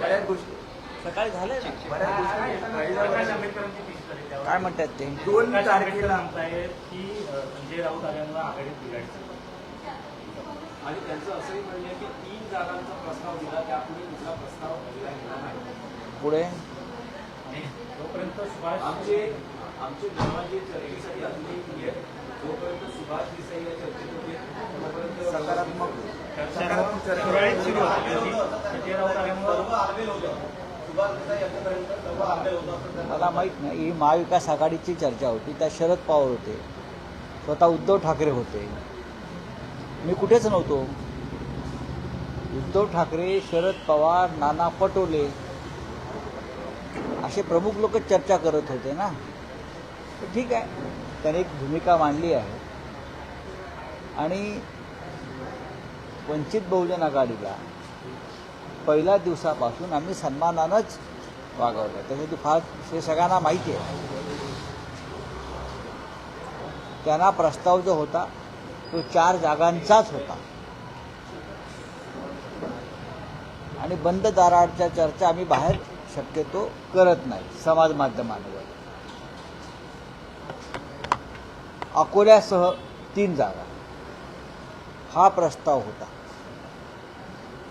बऱ्याच गोष्टी. सकाळी झालंय ना? बऱ्याच गोष्टी. आहे. काय म्हणतात ते? दोन तारखेला. म्हणतायत की संजय राऊत आल्यामुळे आघाडीत बिघाडचं आणि त्यांचं असंही म्हणणं आहे की तीन जागांचा प्रस्ताव दिला त्यापुढे दुसरा प्रस्ताव दिला गेला नाही. पुढे? आणि जोपर्यंत सुभाष आमचे आमचे नावाचे चर्चेसाठी अजूनही नाही आहे जोपर्यंत सुभाष देसाई या चर्चेत होते तोपर्यंत सकारात्मक. सुरळीत सुरू होती मला माहीत नाही. ही महाविकास आघाडीची चर्चा होती. त्या शरद पवार होते. स्वतः उद्धव ठाकरे होते. मी कुठेच नव्हतो. उद्धव ठाकरे शरद पवार नाना पटोले असे प्रमुख लोक चर्चा करत होते ना. ठीक आहे. त्याने एक भूमिका मांडली आहे. आणि वंचित बहुजन आघाडीला पहिल्या दिवसापासून आम्ही सन्मानानंच वागवलं. त्याच्यासाठी फार हे सगळ्यांना माहिती आहे. त्यांना प्रस्ताव जो होता तो चार जागांचाच होता. आणि बंद दाराच्या चर्चा आम्ही बाहेर शक्यतो करत नाही समाज माध्यमांवर. अकोल्यासह तीन जागा. हा प्रस्ताव होता.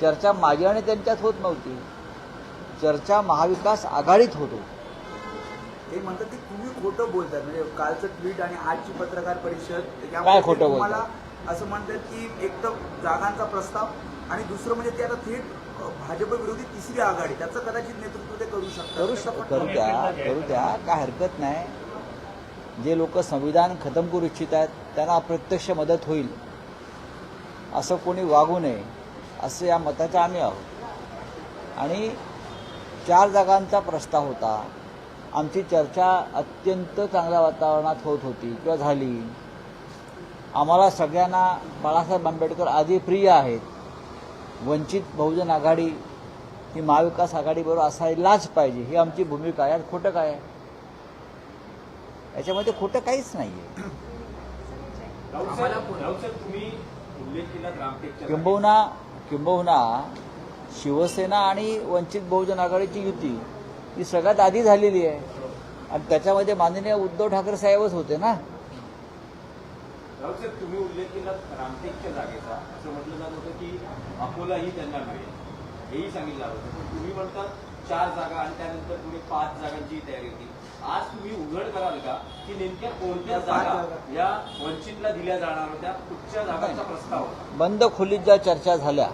चर्चा माझी आणि त्यांच्यात होत नव्हती. चर्चा महाविकास आघाडीत होत. ते म्हणतात की तुम्ही खोटं बोलतात. म्हणजे कालचं ट्विट आणि आजची पत्रकार परिषद काय खोटं ते बोलतात? तुम्हाला असं म्हणतात की एक तर जागांचा प्रस्ताव आणि दुसरं म्हणजे ते आता थेट भाजप विरोधी तिसरी आघाडी. त्याचं कदाचित नेतृत्व ते करू शकतात. करू असं शक पण- करू द्या करू द्या काय हरकत नाही. जे लोक संविधान खतम करू इच्छित आहेत त्यांना अप्रत्यक्ष मदत होईल. असं कोणी वागू नये. असं या मताचे आम्ही आहोत. आणि चार जागांचा प्रस्ताव होता. आमची चर्चा अत्यंत चांगल्या वातावरणात होत होती किंवा झाली. आम्हाला सगळ्यांना बाळासाहेब आंबेडकर आधी प्रिय आहेत. वंचित बहुजन आघाडी ही महाविकास आघाडीबरोबर असायलाच पाहिजे. ही आमची भूमिका आहे. यात खोटं काय आहे? याच्यामध्ये खोटं काहीच नाही आहे किंबहुना किंबहुना शिवसेना आणि वंचित बहुजन आघाडीची युती ही सगळ्यात आधी झालेली आहे. आणि त्याच्यामध्ये माननीय उद्धव ठाकरे साहेबच होते ना. तुम्ही उल्लेख केला रामटेकच्या जागेचा. असं म्हटलं जात होतं की अकोलाही त्यांना मिळेल. हेही सांगितलं होतं. पण तुम्ही म्हणतात चार जागा आणि त्यानंतर पुढे पाच जागांची तयारी होती. आज तुम्ही उघड कराल का की नेमक्या कोणत्या जागा. या वंचितला दिल्या जाणार होत्या? कुठच्या जागांचा प्रस्ताव होता? बंद खोलीत ज्या चर्चा झाल्या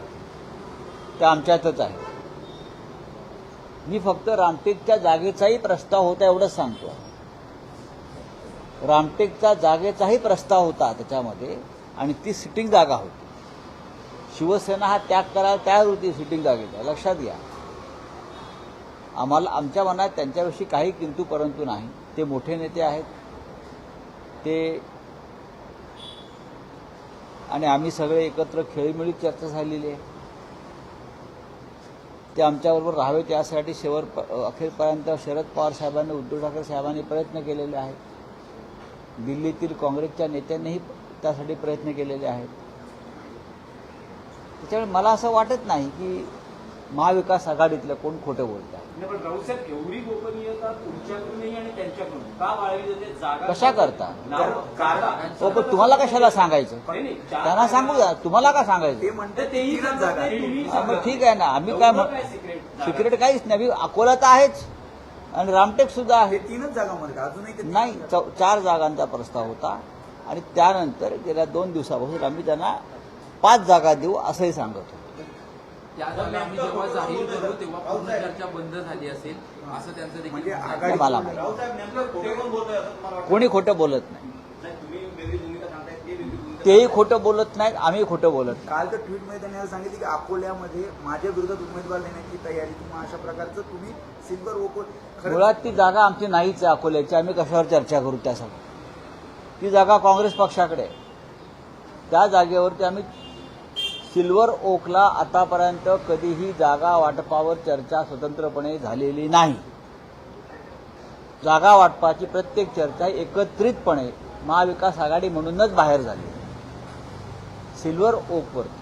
त्या आमच्यातच आहे मी फक्त रामटेकच्या जागेचाही प्रस्ताव होता एवढंच सांगतो. रामटेकच्या जागेचाही प्रस्ताव होता त्याच्यामध्ये आणि ती सिटिंग जागा होती. शिवसेना हा त्याग करायला तयार होती सिटिंग जागेचा लक्षात घ्या. आम्हाला आमच्या मनात त्यांच्याविषयी काही किंतू परंतु नाही. ते मोठे नेते आहेत. ते आणि आम्ही सगळे एकत्र खेळीमेळीत चर्चा झालेली आहे. ते आमच्याबरोबर राहावेत यासाठी शेवट अखेरपर्यंत शरद पवार साहेबांनी उद्धव ठाकरे साहेबांनी प्रयत्न केलेले आहेत. दिल्लीतील काँग्रेसच्या नेत्यांनीही त्यासाठी प्रयत्न केलेले आहेत. त्याच्यामुळे मला असं वाटत नाही की महाविकास आघाडीतलं कोण खोटं बोलत आहे नाही, पण राऊत साहेब एवढी गोपनीयता तुमच्याकडूनही आणि त्यांच्याकडून. का बाळगली जाते जागा कशा करता? हो पण तुम्हाला कशाला सांगायचं? त्यांना सांगू द्या. तुम्हाला का सांगायचं? ते म्हणतात तर तेही तीनच सांगत जागा. नाही, तुम्ही हा, मग सांगा. ठीक आहे ना. आम्ही काय? सिक्रेट काहीच नाही. अकोला तर आहेच. आणि रामटेक सुद्धा आहे. हे तीनच जागा अजूनही तीनच नाही चार जागांचा प्रस्ताव होता. आणि त्यानंतर गेल्या दोन दिवसापासून आम्ही त्यांना पाच जागा देऊ असंही सांगत होतो. त्या जागा आम्ही जेव्हा जाहीर करू तेव्हा पूर्ण चर्चा बंद झाली असेल असं त्यांचं देखील म्हणजे म्हणणं आहे. आघाडी मला माहिती. नेमकं खोटे कोण बोलतोय असं तुम्हाला वाटतं? कोणी खोटं बोलत नाही नाही, तुम्ही वेगळी भूमिका सांगताय ते वेगळी तेही खोटं बोलत नाहीत आम्ही खोटं बोलत नाही काल तर ट्विटमध्ये त्यांनी असं सांगितलं की अकोल्यामध्ये माझ्या विरोधात उमेदवार देण्याची तयारी किंवा अशा प्रकारचं तुम्ही सिल्वर ओको खरं मुळात ती जागा आमची नाहीच आहे अकोल्याची आम्ही कशावर चर्चा करू त्यासाठी ती जागा काँग्रेस पक्षाकडे आहे. त्या जागेवरती आम्ही सिल्वर ओकला आतापर्यंत कधीही जागा वाटपावर चर्चा स्वतंत्रपणे झालेली नाही. जागा वाटपाची प्रत्येक चर्चा एकत्रितपणे महाविकास आघाडी म्हणूनच बाहेर झाली. सिल्वर ओकवरती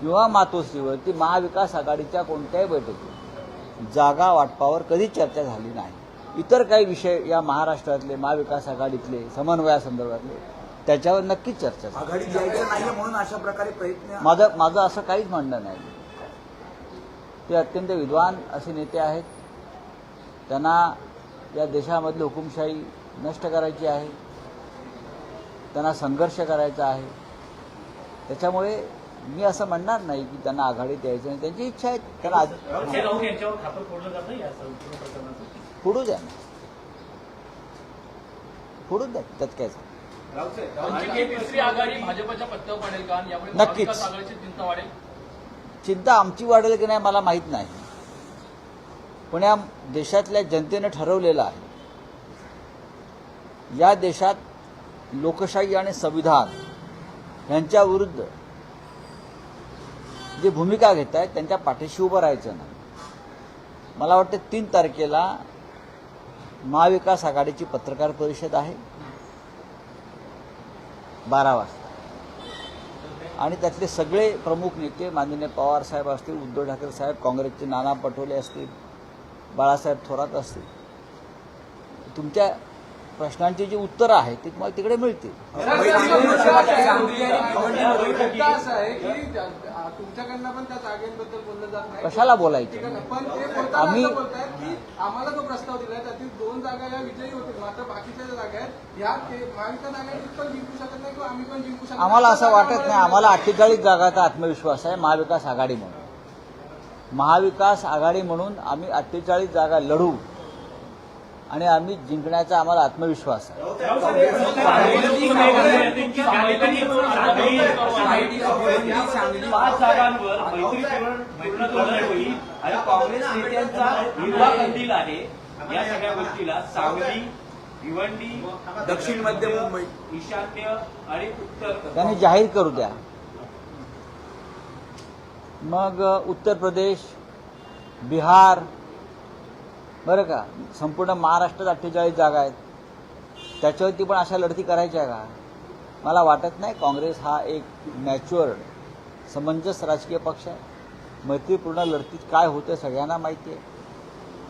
किंवा मातोश्रीवरती महाविकास आघाडीच्या कोणत्याही बैठकीत जागा वाटपावर कधीच चर्चा झाली नाही. इतर काही विषय या महाराष्ट्रातले महाविकास आघाडीतले समन्वयासंदर्भातले त्याच्यावर नक्कीच चर्चा झाली. आघाडीत जायचं नाहीये म्हणून अशा प्रकारे प्रयत्न माझं माझं असं काहीच म्हणणं नाही. ते अत्यंत विद्वान असे नेते आहेत. त्यांना या देशामधली हुकुमशाही नष्ट करायची आहे. त्यांना संघर्ष करायचा आहे. त्याच्यामुळे मी असं म्हणणार नाही की त्यांना आघाडीत यायचं नाही. त्यांची इच्छा आहे. त्यांना आज- संजय राऊत यांच्यावर खापर फोडलं जातं या संपूर्ण प्रकरणाचं? फोडू द्या ना. फोडू द्या. त्यात काय झालं. राऊत साहेब, आणखी आणखी एक तिसरी आघाडी भाजपच्या पत्त्यावर पडेल का? यामुळे नक्कीच. महाविकास आघाडीची चिंता वाढेल? चिंता आमची वाढेल की नाही मला माहीत नाही. पण या देशातल्या जनतेनं ठरवलेलं आहे. या देशात लोकशाही आणि संविधान यांच्या विरुद्ध जी भूमिका घेत आहेत त्यांच्या पाठीशी उभं राहायचं नाही. मला वाटतं तीन तारखेला महाविकास आघाडीची पत्रकार परिषद आहे. बारा वाजता आणि त्यातले सगळे प्रमुख नेते माननीय पवार साहेब असतील उद्धव ठाकरे साहेब काँग्रेसचे नाना पटोले असतील बाळासाहेब थोरात असतील तुमच्या प्रश्नांची जी उत्तरं आहेत ती तुम्हाला तिकडे मिळतील तुमच्याकडनं पण त्या जागेबद्दल बोललं जात नाही. कशाला बोलायचं? पण ते बोलताना आम्ही- असं बोलतायत की आम्हाला जो प्रस्ताव दिलाय त्यातील दोन जागा या विजयी होतील. मात्र बाकीच्या ज्या जागा आहेत या ते महाविकास आघाडी पण जिंकू शकत नाही किंवा आम्ही पण जिंकू शकत. आम्हाला असं वाटत नाही. आम्हाला अठ्ठेचाळीस जागाचा आत्मविश्वास आहे महाविकास आघाडी म्हणून. महाविकास आघाडी म्हणून आम्ही अठ्ठेचाळीस जागा लढू. आणि आम्ही जिंकण्याचा आम्हाला आत्मविश्वास आहे. काँग्रेस नेत्यांचा हिरवा कंदील या सगळ्या गोष्टीला सांगली भिवंडी दक्षिण मध्य मुंबई ईशान्य आणि उत्तर त्यांनी जाहीर करू द्या. मग उत्तर प्रदेश बिहार बरं का? संपूर्ण महाराष्ट्रात अठ्ठेचाळीस जागा आहेत. त्याच्यावरती पण अशा लढती करायच्या का? मला वाटत नाही काँग्रेस हा एक मॅच्युअर समंजस राजकीय पक्ष आहे. मैत्रीपूर्ण लढतीत काय होतं सगळ्यांना माहिती आहे.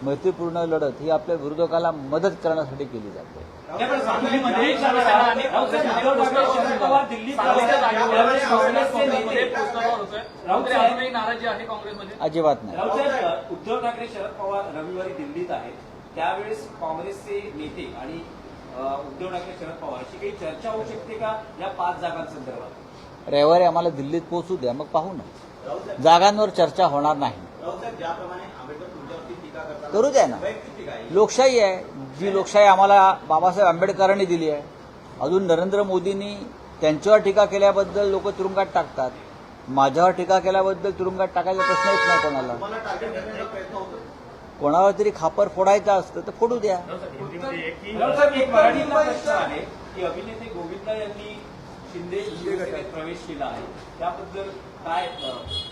मैत्रीपूर्ण लढत ही आपल्या विरोधकाला मदत करण्यासाठी केली जाते. अजिबात नाही. उद्धव ठाकरे शरद पवार रविवारी दिल्लीत आहेत. त्यावेळेस काँग्रेसचे नेते आणि उद्धव ठाकरे शरद पवार अशी काही चर्चा होऊ शकते का या पाच जागांसंदर्भात? रविवारी आम्हाला दिल्लीत पोहोचू द्या मग पाहू ना. जागांवर चर्चा होणार नाही. करू द्या ना. लोकशाही आहे. जी लोकशाही आम्हाला बाबासाहेब आंबेडकरांनी दिली आहे. अजून नरेंद्र मोदींनी त्यांच्यावर टीका केल्याबद्दल लोक तुरुंगात टाकतात. माझ्यावर टीका केल्याबद्दल तुरुंगात टाकायचा प्रश्न येत नाही कोणाला. कोणावर तरी खापर फोडायचं असतं तर फोडू द्या. अभिनेते गोविंदा यांनी शिंदे प्रवेश केला आहे. त्याबद्दल काय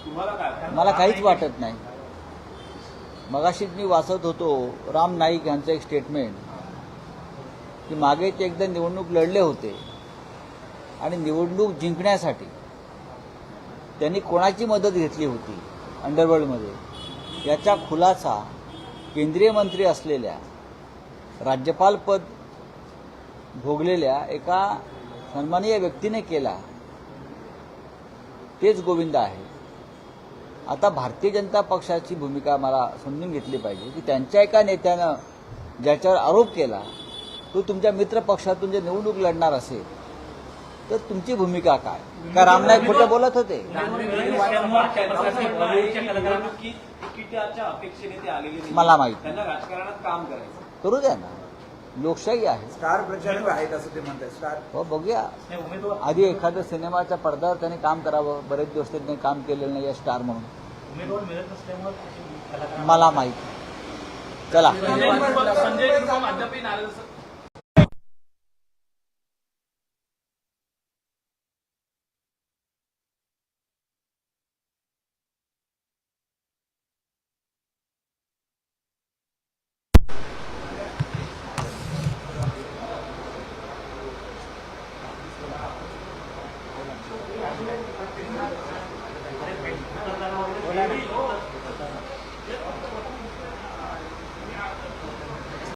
तुम्हाला काय? मला काहीच वाटत नाही. मगाशीच मी वाचत होतो राम नाईक यांचं एक स्टेटमेंट की मागे ते एकदा निवडणूक लढले होते आणि निवडणूक जिंकण्यासाठी त्यांनी कोणाची मदत घेतली होती अंडरवर्ल्डमध्ये याचा खुलासा केंद्रीय मंत्री असलेल्या राज्यपालपद भोगलेल्या एका सन्माननीय व्यक्तीने केला. तेच गोविंद आहे. आता भारतीय जनता पक्षाची भूमिका मला समजून घेतली पाहिजे की त्यांच्या एका नेत्यानं ज्याच्यावर आरोप केला तो तुमच्या मित्र पक्षातून जे निवडणूक लढणार असेल तर तुमची भूमिका काय का रामनाईक खोटं बोलत होते. मला माहीत नाही. त्यांना राजकारणात काम करायचं करू द्या ना लोकशाही आहे स्टार प्रचारक आहेत असं ते म्हणतात स्टार हो बघूया नाही उमेदवार आधी एखाद्या सिनेमाच्या पडद्यावर त्यांनी काम करावं बरेच दिवस त्यांनी काम केलेलं नाही या स्टार म्हणून मला माहीत चला